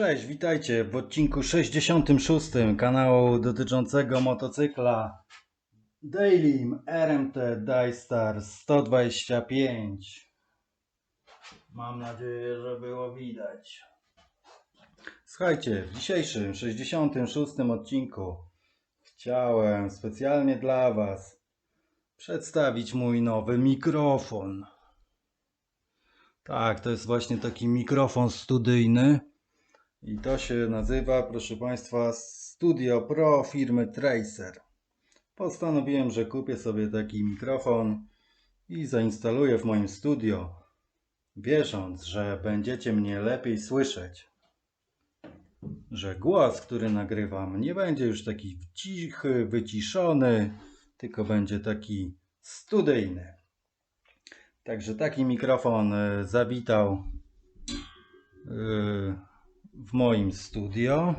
Cześć, witajcie w odcinku 66 kanału dotyczącego motocykla Daily RMT Dystar 125. Mam nadzieję, że było widać. Słuchajcie, w dzisiejszym 66 odcinku chciałem specjalnie dla Was przedstawić mój nowy mikrofon. Tak, to jest właśnie taki mikrofon studyjny. I to się nazywa, proszę Państwa, Studio Pro firmy Tracer. Postanowiłem, że kupię sobie taki mikrofon i zainstaluję w moim studio, wierząc, że będziecie mnie lepiej słyszeć. Że głos, który nagrywam, nie będzie już taki cichy, wyciszony, tylko będzie taki studyjny. Także taki mikrofon e, zawitał. Yy, w moim studio.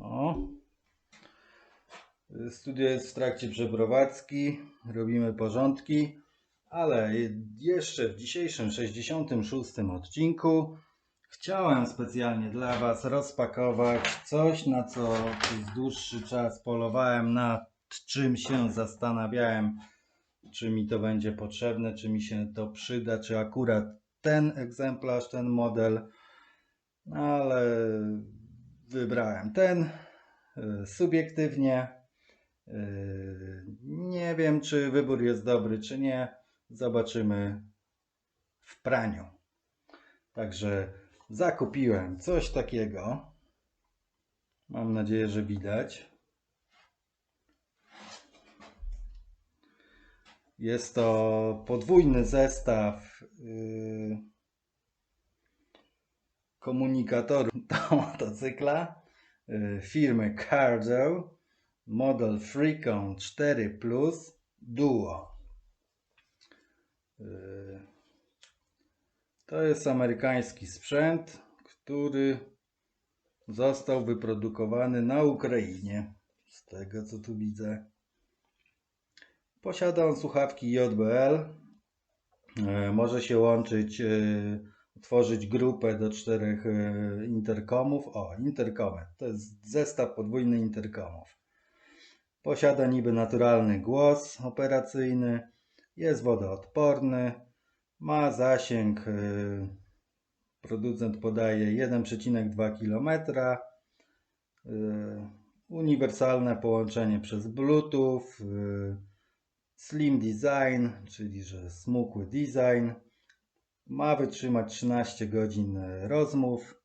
O. Studio jest w trakcie przeprowadzki, robimy porządki, ale jeszcze w dzisiejszym 66 odcinku chciałem specjalnie dla Was rozpakować coś, na co przez dłuższy czas polowałem, nad czym się zastanawiałem, czy mi to będzie potrzebne, czy mi się to przyda, czy akurat ten egzemplarz, ten model ale wybrałem ten y, subiektywnie. Y, nie wiem, czy wybór jest dobry, czy nie. Zobaczymy w praniu. Także zakupiłem coś takiego. Mam nadzieję, że widać. Jest to podwójny zestaw. Yy, komunikatorów do motocykla y, firmy Cardo model Freecon 4 Plus Duo. Y, to jest amerykański sprzęt, który został wyprodukowany na Ukrainie. Z tego co tu widzę. Posiada on słuchawki JBL. Y, może się łączyć tworzyć grupę do czterech e, interkomów. O, interkomy. To jest zestaw podwójny interkomów. Posiada niby naturalny głos operacyjny, jest wodoodporny, ma zasięg, e, producent podaje 1,2 km, e, uniwersalne połączenie przez Bluetooth, slim design, czyli że smukły design, ma wytrzymać 13 godzin e, rozmów.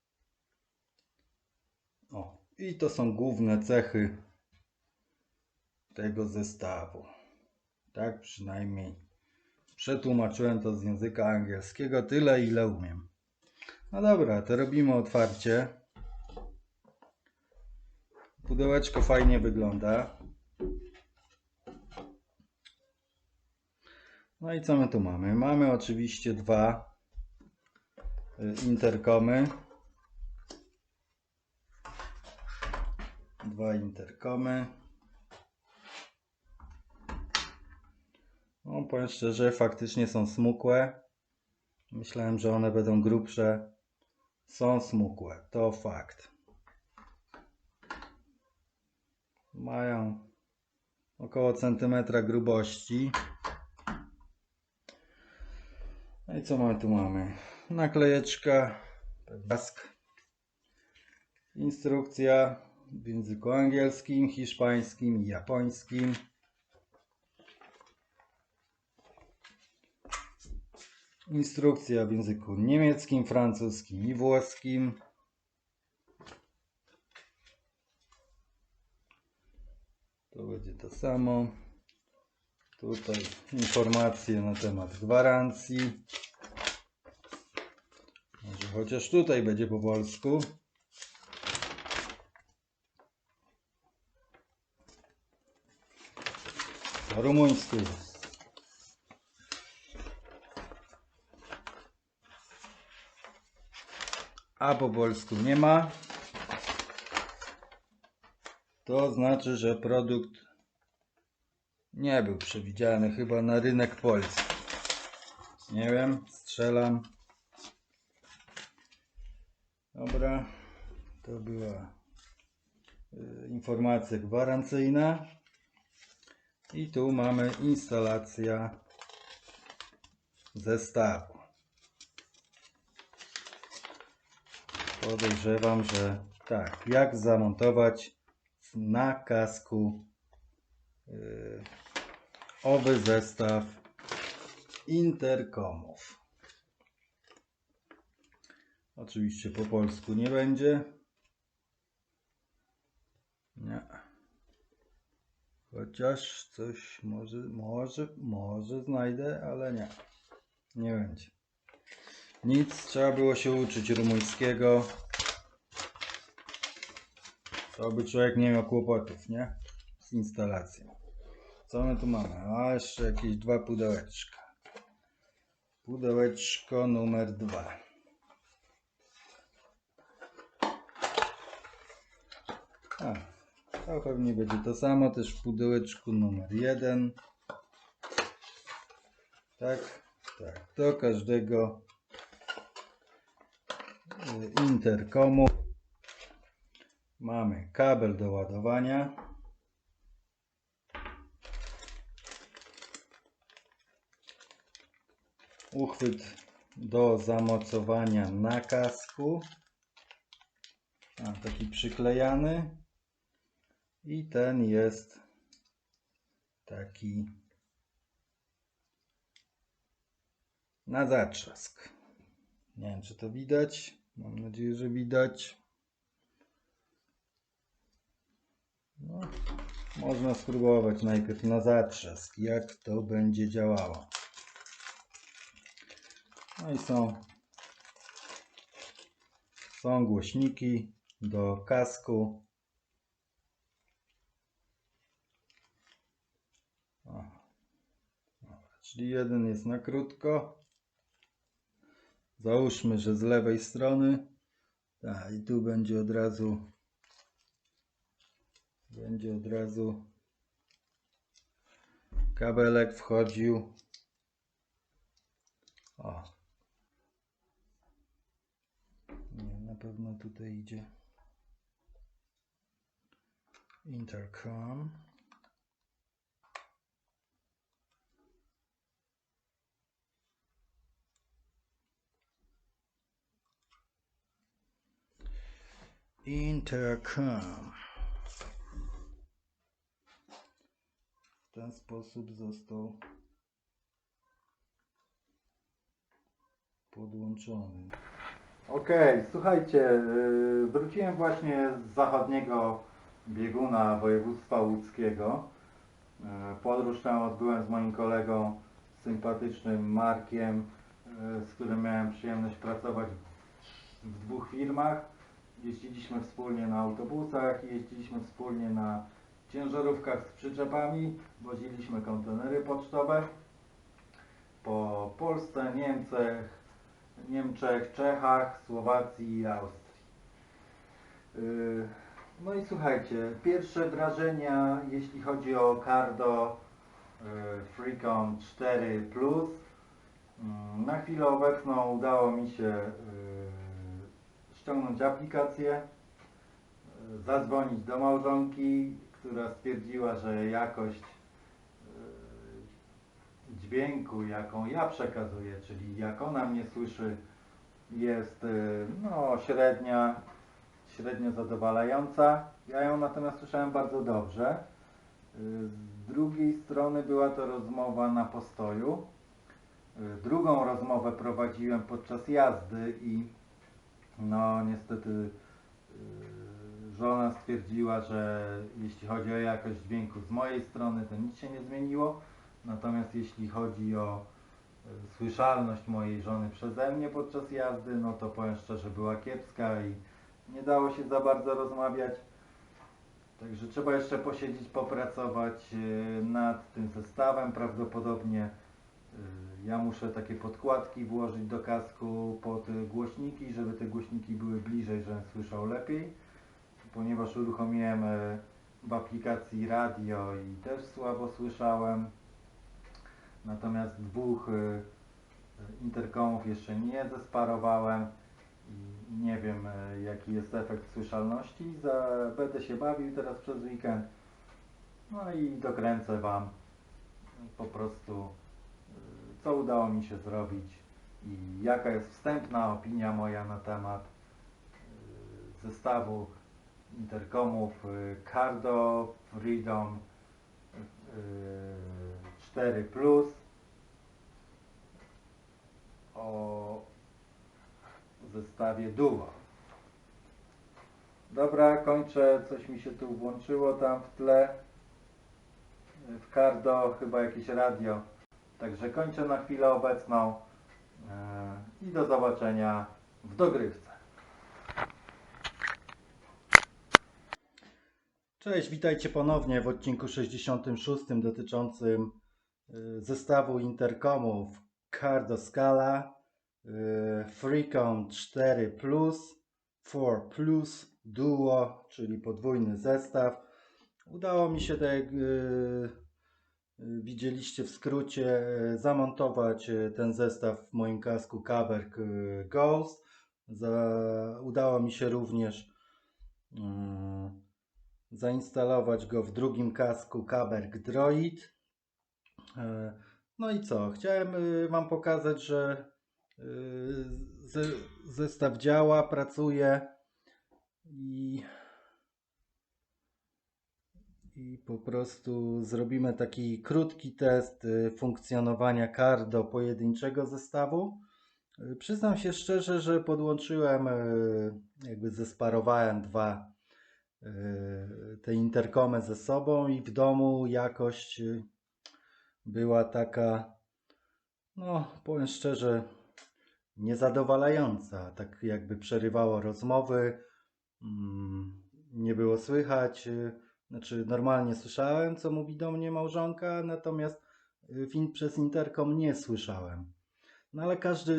O, i to są główne cechy tego zestawu. Tak przynajmniej przetłumaczyłem to z języka angielskiego tyle ile umiem. No dobra, to robimy otwarcie. Pudełeczko fajnie wygląda. No i co my tu mamy? Mamy oczywiście dwa interkomy. Dwa interkomy. No, powiem szczerze, faktycznie są smukłe. Myślałem, że one będą grubsze. Są smukłe, to fakt. Mają około centymetra grubości. No i co mamy tu mamy? Naklejeczka, pask, instrukcja w języku angielskim, hiszpańskim i japońskim. Instrukcja w języku niemieckim, francuskim i włoskim. To będzie to samo. Tutaj informacje na temat gwarancji. Chociaż tutaj będzie po polsku. Po rumuńsku A po polsku nie ma. To znaczy, że produkt nie był przewidziany chyba na rynek polski. Nie wiem, strzelam. Dobra, to była y, informacja gwarancyjna. I tu mamy instalacja zestawu. Podejrzewam, że tak, jak zamontować na kasku y, owy zestaw interkomów. Oczywiście po polsku nie będzie. Nie. Chociaż coś może, może, może znajdę, ale nie. Nie będzie. Nic, trzeba było się uczyć rumuńskiego. To by człowiek nie miał kłopotów, nie? Z instalacją. Co my tu mamy? A jeszcze jakieś dwa pudełeczka. Pudełeczko numer dwa. A, to pewnie będzie to samo, też w pudełeczku numer jeden. Tak, tak, do każdego y, interkomu mamy kabel do ładowania. Uchwyt do zamocowania na kasku. A, taki przyklejany. I ten jest taki na zatrzask. Nie wiem, czy to widać. Mam nadzieję, że widać. No, można spróbować najpierw na zatrzask, jak to będzie działało. No i są, są głośniki do kasku. O. Dobra, Czyli jeden jest na krótko. Załóżmy, że z lewej strony. Tak, i tu będzie od razu będzie od razu kabelek wchodził. O. Nie, na pewno tutaj idzie intercom. Intercom. W ten sposób został podłączony. Okej, słuchajcie, yy, wróciłem właśnie z zachodniego bieguna województwa łódzkiego. Yy, Podróż tę odbyłem z moim kolegą sympatycznym Markiem, yy, z którym miałem przyjemność pracować w dwóch firmach. Jeździliśmy wspólnie na autobusach, jeździliśmy wspólnie na ciężarówkach z przyczepami, woziliśmy kontenery pocztowe po Polsce, Niemczech, Niemczech, Czechach, Słowacji i Austrii. Yy, No i słuchajcie, pierwsze wrażenia jeśli chodzi o Cardo yy, Freecon 4 Plus. Mm, Na chwilę obecną udało mi się yy, ściągnąć aplikację, yy, zadzwonić do małżonki, która stwierdziła, że jakość yy, dźwięku, jaką ja przekazuję, czyli jak ona mnie słyszy, jest yy, no, średnia, średnio zadowalająca. Ja ją natomiast słyszałem bardzo dobrze. Z drugiej strony była to rozmowa na postoju. Drugą rozmowę prowadziłem podczas jazdy i no niestety yy, żona stwierdziła, że jeśli chodzi o jakość dźwięku z mojej strony, to nic się nie zmieniło. Natomiast jeśli chodzi o y, słyszalność mojej żony przeze mnie podczas jazdy, no to powiem szczerze, była kiepska i nie dało się za bardzo rozmawiać. Także trzeba jeszcze posiedzieć, popracować y, nad tym zestawem. Prawdopodobnie y, ja muszę takie podkładki włożyć do kasku pod y, głośniki, żeby te głośniki były bliżej, żebym słyszał lepiej ponieważ uruchomiłem e, w aplikacji radio i też słabo słyszałem. Natomiast dwóch e, interkomów jeszcze nie zesparowałem i nie wiem e, jaki jest efekt słyszalności. Za, będę się bawił teraz przez weekend. No i dokręcę Wam po prostu co udało mi się zrobić i jaka jest wstępna opinia moja na temat e, zestawu interkomów e, Cardo Freedom e, 4 Plus o zestawie Duo. Dobra, kończę. Coś mi się tu włączyło tam w tle. W Cardo chyba jakieś radio. Także kończę na chwilę obecną e, i do zobaczenia w dogrywce. Cześć, witajcie ponownie w odcinku 66 dotyczącym y, zestawu interkomów Cardo Scala y, Freecom 4 Plus 4 Plus Duo, czyli podwójny zestaw. Udało mi się, y, widzieliście w skrócie, y, zamontować y, ten zestaw w moim kasku Kaberg y, Ghost. Udało mi się również y, zainstalować go w drugim kasku Kaberg Droid. E, No i co? Chciałem Wam pokazać, że ze- zestaw działa, pracuje i, i po prostu zrobimy taki krótki test y, funkcjonowania Cardo pojedynczego zestawu. Y, Przyznam się szczerze, że podłączyłem, y, jakby zesparowałem dwa te interkomy ze sobą i w domu jakość była taka, no powiem szczerze, niezadowalająca. Tak jakby przerywało rozmowy, mm, nie było słychać. Znaczy, normalnie słyszałem, co mówi do mnie małżonka, natomiast y, przez interkom nie słyszałem. No ale każdy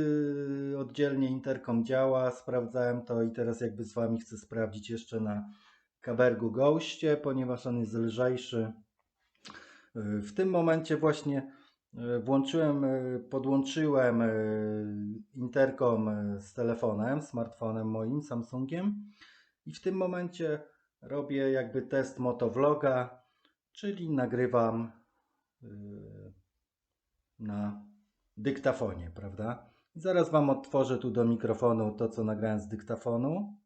oddzielnie interkom działa, sprawdzałem to i teraz jakby z Wami chcę sprawdzić jeszcze na Kabergu Ghoście, ponieważ on jest lżejszy. Y, W tym momencie właśnie y, włączyłem, podłączyłem interkom z telefonem, smartfonem moim, Samsungiem i w tym momencie robię jakby test motovloga, czyli nagrywam y, na dyktafonie, prawda? Zaraz Wam odtworzę tu do mikrofonu to, co nagrałem z dyktafonu.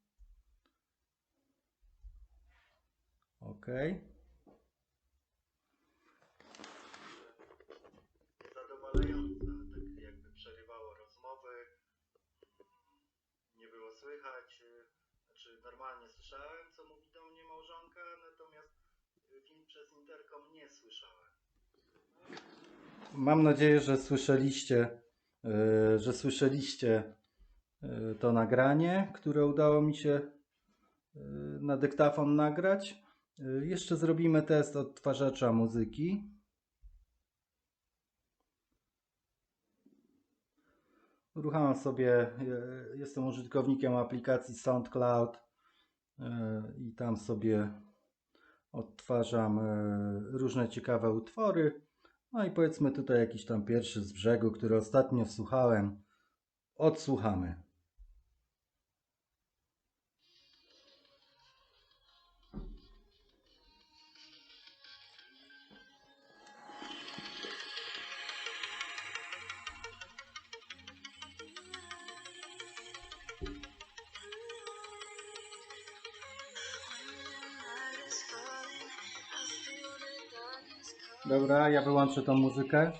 Ok. Zadowalająca, tak jakby przerywało rozmowy, nie było słychać, y, znaczy normalnie słyszałem, co mówi do mnie małżonka, natomiast y, film przez interkom nie słyszałem. Mam nadzieję, że słyszeliście, y, że słyszeliście y, to nagranie, które udało mi się y, na dyktafon nagrać. Jeszcze zrobimy test odtwarzacza muzyki. Uruchamiam sobie, e, jestem użytkownikiem aplikacji SoundCloud e, i tam sobie odtwarzam różne ciekawe utwory. No i powiedzmy tutaj jakiś tam pierwszy z brzegu, który ostatnio słuchałem. Odsłuchamy. Dobra, ja wyłączę tą muzykę.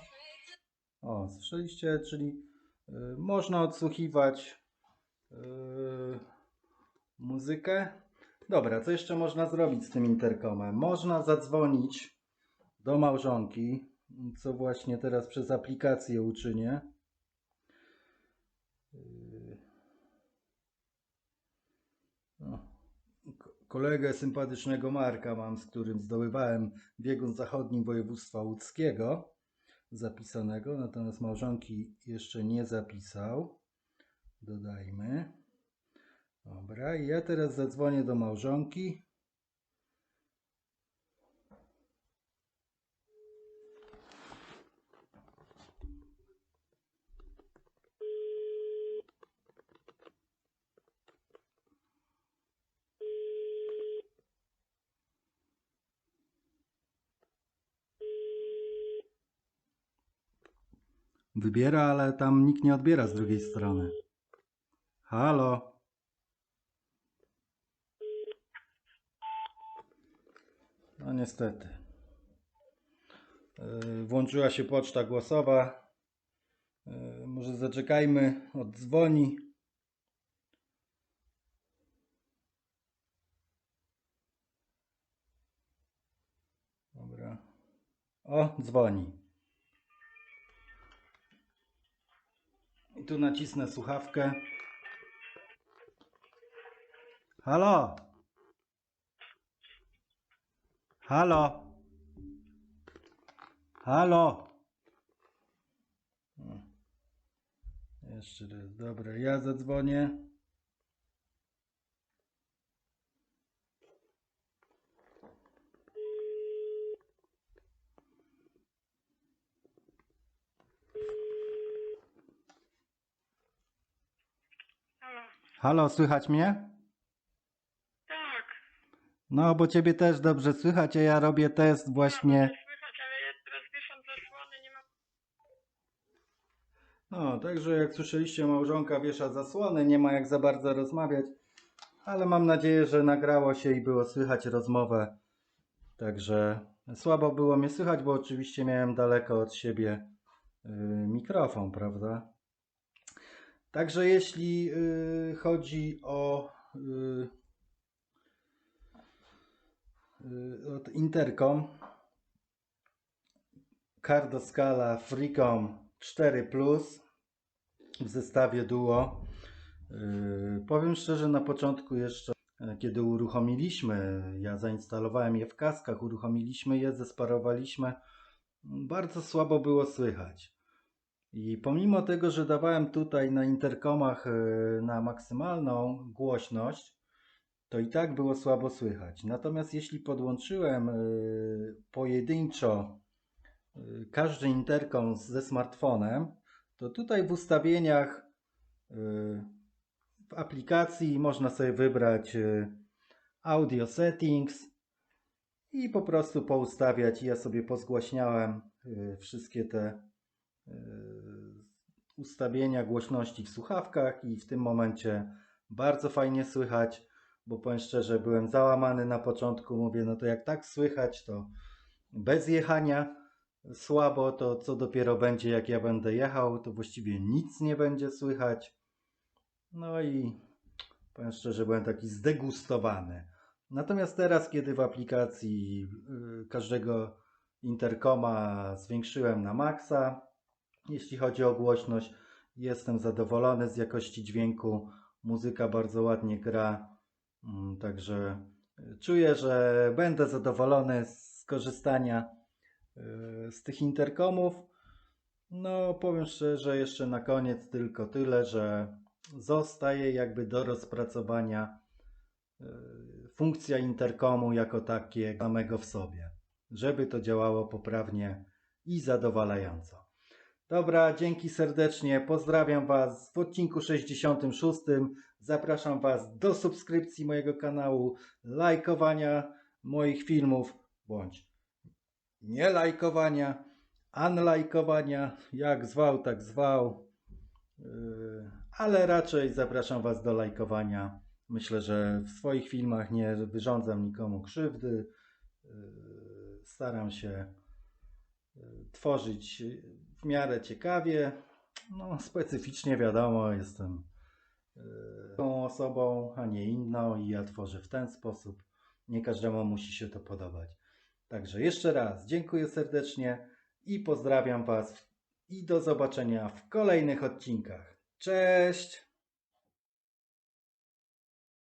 O, słyszeliście, czyli y, można odsłuchiwać y, muzykę. Dobra, co jeszcze można zrobić z tym interkomem? Można zadzwonić do małżonki, co właśnie teraz przez aplikację uczynię. Y, o, ko- kolegę sympatycznego Marka mam, z którym zdobywałem biegun zachodnim województwa łódzkiego zapisanego, natomiast małżonki jeszcze nie zapisał. Dodajmy. Dobra, i ja teraz zadzwonię do małżonki. Wybiera, ale tam nikt nie odbiera z drugiej strony. Halo? No niestety. Yy, Włączyła się poczta głosowa. Yy, Może zaczekajmy, oddzwoni. Dobra. O, dzwoni. Tu nacisnę słuchawkę. Halo? Halo? Halo? O. Jeszcze raz, dobra, ja zadzwonię. Halo. Słychać mnie? Tak. No, bo ciebie też dobrze słychać, a ja robię test właśnie. No, słychać, ale ja teraz wieszam zasłony, nie mam... No, także jak słyszeliście, małżonka wiesza zasłony, nie ma jak za bardzo rozmawiać, ale mam nadzieję, że nagrało się i było słychać rozmowę. Także słabo było mnie słychać, bo oczywiście miałem daleko od siebie y, mikrofon, prawda? Także jeśli y, chodzi o y, y, od Intercom, Cardo Scala Freecom 4 Plus w zestawie Duo. Powiem szczerze, na początku jeszcze, kiedy uruchomiliśmy, ja zainstalowałem je w kaskach, uruchomiliśmy je, zesparowaliśmy, bardzo słabo było słychać. I pomimo tego, że dawałem tutaj na interkomach e, na maksymalną głośność, to i tak było słabo słychać. Natomiast jeśli podłączyłem e, pojedynczo y, każdy interkom ze smartfonem, to tutaj w ustawieniach w aplikacji można sobie wybrać audio settings i po prostu poustawiać. Ja sobie pozgłaśniałem wszystkie te ustawienia głośności w słuchawkach i w tym momencie bardzo fajnie słychać, bo powiem szczerze, byłem załamany na początku. Mówię, no to jak tak słychać, to bez jechania słabo, to co dopiero będzie, jak ja będę jechał, to właściwie nic nie będzie słychać. No i powiem szczerze, byłem taki zdegustowany. Natomiast teraz, kiedy w aplikacji y, każdego interkoma zwiększyłem na maksa, jeśli chodzi o głośność, jestem zadowolony z jakości dźwięku. Muzyka bardzo ładnie gra, Mm, także y, czuję, że będę zadowolony z korzystania y, z tych interkomów. No, powiem szczerze, jeszcze na koniec tylko tyle, że zostaje jakby do rozpracowania y, funkcja interkomu jako takie samego w sobie, żeby to działało poprawnie i zadowalająco. Dobra, dzięki serdecznie. Pozdrawiam Was w odcinku 66. Zapraszam Was do subskrypcji mojego kanału, lajkowania moich filmów bądź nie lajkowania, unlajkowania, jak zwał, tak zwał. Yy, Ale raczej zapraszam Was do lajkowania. Myślę, że w swoich filmach nie wyrządzam nikomu krzywdy. Yy, Staram się yy, tworzyć miarę ciekawie. No, specyficznie wiadomo, jestem yy, tą osobą, a nie inną i ja tworzę w ten sposób. Nie każdemu musi się to podobać. Także jeszcze raz dziękuję serdecznie i pozdrawiam Was i do zobaczenia w kolejnych odcinkach. Cześć!